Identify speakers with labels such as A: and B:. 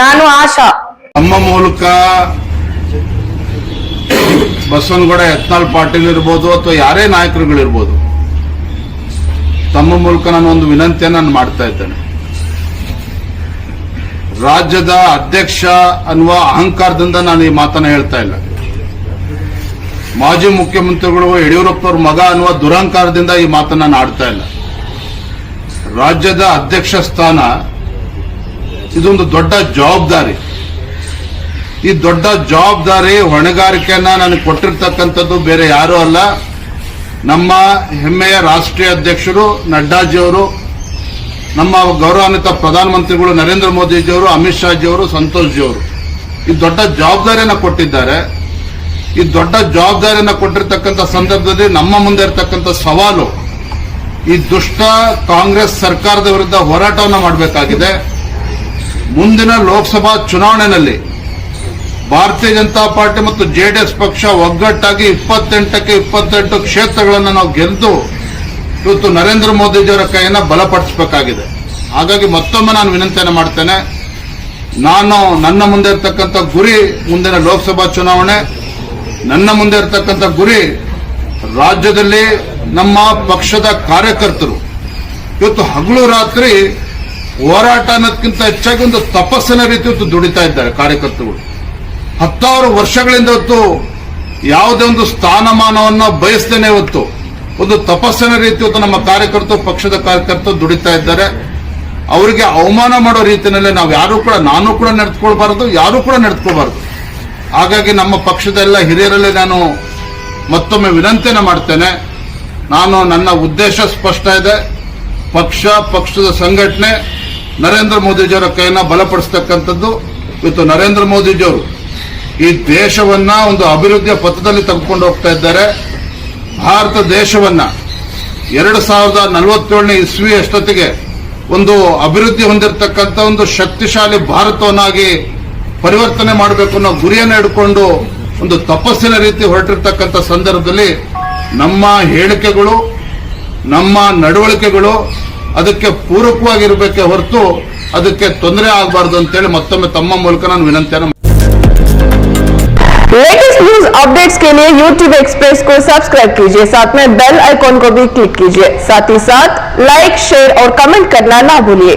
A: ನಾನು ಆಶಾ.
B: ನಮ್ಮ ಮೂಲಕ ಬಸವನಗೌಡ ಯತ್ನಾಳ್ ಪಾಟೀಲ್ ಇರ್ಬೋದು ಅಥವಾ ಯಾರೇ ನಾಯಕರುಗಳಿರ್ಬೋದು, ತಮ್ಮ ಮೂಲಕ ನಾನು ಒಂದು ವಿನಂತಿಯನ್ನು ನಾನು ಮಾಡ್ತಾ ಇದ್ದೇನೆ. ರಾಜ್ಯದ ಅಧ್ಯಕ್ಷ ಅನ್ನುವ ಅಹಂಕಾರದಿಂದ ನಾನು ಈ ಮಾತನ್ನ ಹೇಳ್ತಾ ಇಲ್ಲ. ಮಾಜಿ ಮುಖ್ಯಮಂತ್ರಿಗಳು ಯಡಿಯೂರಪ್ಪವ್ರ ಮಗ ಅನ್ನುವ ದುರಹಂಕಾರದಿಂದ ಈ ಮಾತನ್ನ ನಾನು ಆಡ್ತಾ ಇಲ್ಲ. ರಾಜ್ಯದ ಅಧ್ಯಕ್ಷ ಸ್ಥಾನ ಇದೊಂದು ದೊಡ್ಡ ಜವಾಬ್ದಾರಿ. ಈ ದೊಡ್ಡ ಜವಾಬ್ದಾರಿ ಹೊಣೆಗಾರಿಕೆಯನ್ನ ನನಗೆ ಕೊಟ್ಟಿರ್ತಕ್ಕಂಥದ್ದು ಬೇರೆ ಯಾರೂ ಅಲ್ಲ. ನಮ್ಮ ಹೆಮ್ಮೆಯ ರಾಷ್ಟ್ರೀಯ ಅಧ್ಯಕ್ಷರು ನಡ್ಡಾಜಿಯವರು, ನಮ್ಮ ಗೌರವಾನ್ವಿತ ಪ್ರಧಾನಮಂತ್ರಿಗಳು ನರೇಂದ್ರ ಮೋದಿಜಿಯವರು, ಅಮಿತ್ ಶಾಜಿಯವರು ಸಂತೋಷ್ ಜಿಯವರು ಈ ದೊಡ್ಡ ಜವಾಬ್ದಾರಿಯನ್ನು ಕೊಟ್ಟಿದ್ದಾರೆ. ಈ ದೊಡ್ಡ ಜವಾಬ್ದಾರಿಯನ್ನು ಕೊಟ್ಟಿರ್ತಕ್ಕಂಥ ಸಂದರ್ಭದಲ್ಲಿ ನಮ್ಮ ಮುಂದೆ ಇರತಕ್ಕಂಥ ಸವಾಲು, ಈ ದುಷ್ಟ ಕಾಂಗ್ರೆಸ್ ಸರ್ಕಾರದ ವಿರುದ್ಧ ಹೋರಾಟವನ್ನು ಮಾಡಬೇಕಾಗಿದೆ. ಮುಂದಿನ ಲೋಕಸಭಾ ಚುನಾವಣೆಯಲ್ಲಿ ಭಾರತೀಯ ಜನತಾ ಪಾರ್ಟಿ ಮತ್ತು ಜೆಡಿಎಸ್ ಪಕ್ಷ ಒಗ್ಗಟ್ಟಾಗಿ ಇಪ್ಪತ್ತೆಂಟಕ್ಕೆ ಇಪ್ಪತ್ತೆಂಟು ಕ್ಷೇತ್ರಗಳನ್ನು ನಾವು ಗೆದ್ದು ಇವತ್ತು ನರೇಂದ್ರ ಮೋದಿಜಿಯವರ ಕೈಯನ್ನು ಬಲಪಡಿಸಬೇಕಾಗಿದೆ. ಹಾಗಾಗಿ ಮತ್ತೊಮ್ಮೆ ನಾನು ವಿನಂತಿಯನ್ನು ಮಾಡ್ತೇನೆ, ನಾನು ನನ್ನ ಮುಂದೆ ಇರತಕ್ಕಂಥ ಗುರಿ ಮುಂದಿನ ಲೋಕಸಭಾ ಚುನಾವಣೆ, ನನ್ನ ಮುಂದೆ ಇರತಕ್ಕಂಥ ಗುರಿ ರಾಜ್ಯದಲ್ಲಿ ನಮ್ಮ ಪಕ್ಷದ ಕಾರ್ಯಕರ್ತರು. ಇವತ್ತು ಹಗಲು ರಾತ್ರಿ ಹೋರಾಟ ಅನ್ನೋದಕ್ಕಿಂತ ಹೆಚ್ಚಾಗಿ ಒಂದು ತಪಸ್ಸಿನ ರೀತಿ ಇವತ್ತು ದುಡಿತಾ ಇದ್ದಾರೆ ಕಾರ್ಯಕರ್ತರುಗಳು ಹತ್ತಾರು ವರ್ಷಗಳಿಂದ ಹೊತ್ತು ಯಾವುದೇ ಒಂದು ಸ್ಥಾನಮಾನವನ್ನು ಬಯಸ್ತೇನೆ ಇವತ್ತು ಒಂದು ತಪಸ್ಸಿನ ರೀತಿ ಇವತ್ತು ನಮ್ಮ ಕಾರ್ಯಕರ್ತರು, ಪಕ್ಷದ ಕಾರ್ಯಕರ್ತರು ದುಡಿತಾ ಇದ್ದಾರೆ. ಅವರಿಗೆ ಅವಮಾನ ಮಾಡೋ ರೀತಿಯಲ್ಲಿ ನಾವು ಯಾರು ಕೂಡ, ನಾನು ಕೂಡ ನಡೆದುಕೊಳ್ಬಾರದು, ಯಾರು ಕೂಡ ನಡೆದುಕೊಳ್ಬಾರದು. ಹಾಗಾಗಿ ನಮ್ಮ ಪಕ್ಷದ ಎಲ್ಲ ಹಿರಿಯರಲ್ಲಿ ನಾನು ಮತ್ತೊಮ್ಮೆ ವಿನಂತಿಯನ್ನು ಮಾಡ್ತೇನೆ. ನಾನು ನನ್ನ ಉದ್ದೇಶ ಸ್ಪಷ್ಟ ಇದೆ. ಪಕ್ಷ, ಪಕ್ಷದ ಸಂಘಟನೆ ನರೇಂದ್ರ ಮೋದಿಜಿಯವರ ಕೈನ ಬಲಪಡಿಸ್ತಕ್ಕಂಥದ್ದು ಇವತ್ತು ನರೇಂದ್ರ ಮೋದಿಜಿಯವರು. ಈ ದೇಶವನ್ನ ಒಂದು ಅಭಿವೃದ್ಧಿಯ ಪಥದಲ್ಲಿ ತೆಗೆದುಕೊಂಡು ಹೋಗ್ತಾ ಇದ್ದಾರೆ. ಭಾರತ ದೇಶವನ್ನ ಎರಡು ಸಾವಿರದ ನಲವತ್ತೇಳನೇ ಇಸ್ವಿ ಅಷ್ಟೊತ್ತಿಗೆ ಒಂದು ಅಭಿವೃದ್ಧಿ ಹೊಂದಿರತಕ್ಕಂಥ ಒಂದು ಶಕ್ತಿಶಾಲಿ ಭಾರತವನ್ನಾಗಿ ಪರಿವರ್ತನೆ ಮಾಡಬೇಕು ಅನ್ನೋ ಗುರಿಯನ್ನು ಹಿಡ್ಕೊಂಡು ಒಂದು ತಪಸ್ಸಿನ ರೀತಿ ಹೊರಟಿರ್ತಕ್ಕಂಥ ಸಂದರ್ಭದಲ್ಲಿ ನಮ್ಮ ಹೇಳಿಕೆಗಳು, ನಮ್ಮ ನಡವಳಿಕೆಗಳು ಅದಕ್ಕೆ ಪೂರಕವಾಗಿರಬೇಕೆ ಹೊರತು ಅದಕ್ಕೆ ತೊಂದರೆ ಆಗಬಾರ್ದು ಅಂತೇಳಿ ಮತ್ತೊಮ್ಮೆ ತಮ್ಮ ಮೂಲಕ ನಾನು ವಿನಂತಿಯನ್ನು
A: लेटेस्ट न्यूज अपडेट्स के लिए YouTube एक्सप्रेस को सब्सक्राइब कीजिए साथ में बेल आइकॉन को भी क्लिक कीजिए साथ ही साथ लाइक शेयर और कमेंट करना ना भूलिए